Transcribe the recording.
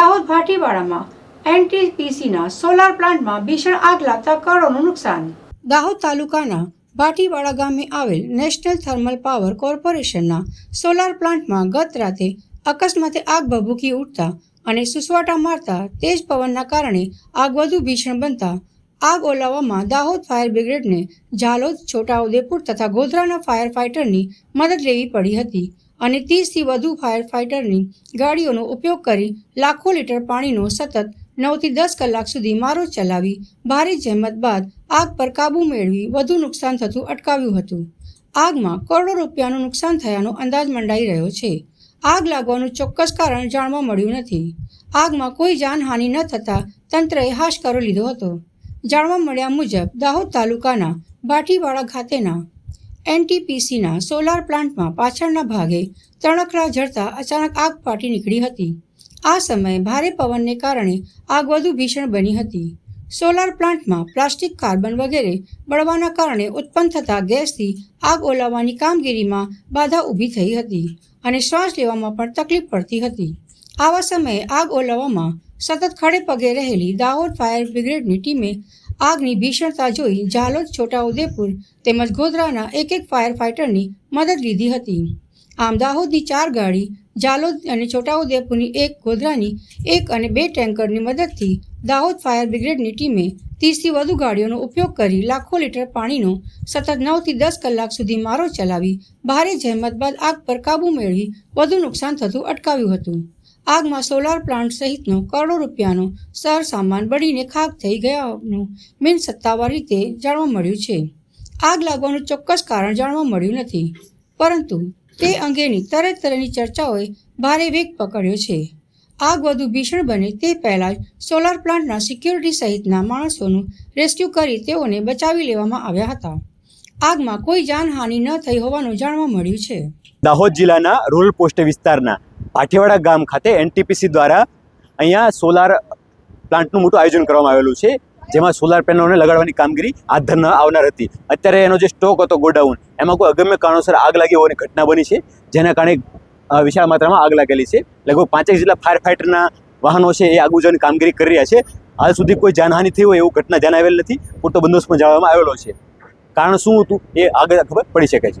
Dahod ભાટીવાડામાં એનટીપીસીના solar પ્લાન્ટમાં ભીષણ આગ લાગતા કરોડોનું નુકસાન. દાહોદ તાલુકાના ભાટીવાડા ગામે આવેલ નેશનલ થર્મલ પાવર કોર્પોરેશનના સોલાર પ્લાન્ટમાં ગત રાતે અકસ્માતે આગ ભભૂકી ઉઠતા અને સુસવાટા મારતા તેજ પવનના કારણે આગ વધુ ભીષણ બનતા આગ ઓલાવવામાં દાહોદ ફાયર બ્રિગેડને ઝાલોદ છોટાઉદેપુર તથા ગોધરાના ફાયર ફાઇટરની મદદ લેવી પડી હતી. અને ત્રીસથી વધુ ફાયર ફાઇટરની ગાડીઓનો ઉપયોગ કરી લાખો લીટર પાણીનો સતત નવથી દસ કલાક સુધી મારો ચલાવી ભારે જહેમત બાદ આગ પર કાબૂ મેળવી વધુ નુકસાન થતું અટકાવ્યું હતું. આગમાં કરોડો રૂપિયાનું નુકસાન થયાનો અંદાજ મંડાઈ રહ્યો છે. આગ લાગવાનું ચોક્કસ કારણ જાણવા મળ્યું નથી. આગમાં કોઈ જાનહાનિ ન થતાં તંત્રએ હાશકારો લીધો હતો. જાણવા મળ્યા મુજબ દાહોદ તાલુકાના ભાટીવાડા ખાતેના એનટીપીસીના સોલાર પ્લાન્ટમાં પાછળના ભાગે તણખલા જડતા અચાનક આગ ફાટી નીકળી હતી. આ સમયે ભારે પવનને કારણે આગ વધુ ભીષણ બની હતી. સોલાર પ્લાન્ટમાં પ્લાસ્ટિક, કાર્બન વગેરે બળવાના કારણે ઉત્પન્ન થતા ગેસથી આગ ઓલાવવાની કામગીરીમાં બાધા ઊભી થઈ હતી અને શ્વાસ લેવામાં પણ તકલીફ પડતી હતી. આવા સમયે આગ ઓલાવવામાં સતત ખડે પગે રહેલી દાહોદ ફાયર બ્રિગેડની ટીમે આગની ભીષણતા જોઈ ઝાલોદ છોટાઉદેપુર તેમજ ગોધરાના એક એક ફાયર ફાઇટરની મદદ લીધી હતી. આમ દાહોદની ચાર ગાડી ઝાલોદ અને છોટાઉદેપુરની એક, ગોધરાની એક અને બે ટેન્કરની મદદથી દાહોદ ફાયર બ્રિગેડની ટીમે ત્રીસથી વધુ ગાડીઓનો ઉપયોગ કરી લાખો લીટર પાણીનો સતત નવથી દસ કલાક સુધી મારો ચલાવી ભારે જહેમત બાદ આગ પર કાબૂ મેળવી વધુ નુકસાન થતું અટકાવ્યું હતું. આગમાં સોલાર પ્લાન્ટ સહિતનો કરોડો રૂપિયાનો સર સામાન બળીને ખાક થઈ ગયાનું બિન સત્તાવાર રીતે જાણવા મળ્યું છે. આગ લાગવાનું ચોક્કસ કારણ જાણવા મળ્યું નથી, પરંતુ તે અંગેની તરત તરહની ચર્ચાઓએ ભારે વેગ પકડ્યો છે. આગ વધુ ભીષણ બને તે પહેલાં જ સોલાર પ્લાન્ટના સિક્યોરિટી સહિતના માણસોનું રેસ્ક્યુ કરી તેઓને બચાવી લેવામાં આવ્યા હતા. આગમાં કોઈ જાનહાનિ ન થઈ હોવાનું જાણવા મળ્યું છે. દાહોદ જિલ્લાના રૂરલ પોસ્ટ વિસ્તારના ભાઠીવાડા ગામ ખાતે એનટીપીસી દ્વારા અહીંયા સોલાર પ્લાન્ટનું મોટું આયોજન કરવામાં આવેલું છે, જેમાં સોલાર પેનલોને લગાડવાની કામગીરી હાથ ધરવામાં આવનાર હતી. અત્યારે એનો જે સ્ટોક હતો ગોડાઉન, એમાં કોઈ અગમ્ય કારણોસર આગ લાગી હોવાની ઘટના બની છે, જેના કારણે વિશાળ માત્રામાં આગ લાગેલી છે. લગભગ પાંચેક જેટલા ફાયર ફાઇટરના વાહનો છે એ આગ બુઝાવવાની કામગીરી કરી રહ્યા છે. હાલ સુધી કોઈ જાનહાનિ થઈ હોય એવું ઘટના ધ્યાન આવેલ નથી. પૂરતો બંદોબસ્ત પણ જાળવવામાં આવેલો છે. કારણ શું હતું એ આગળ ખબર પડી શકે છે.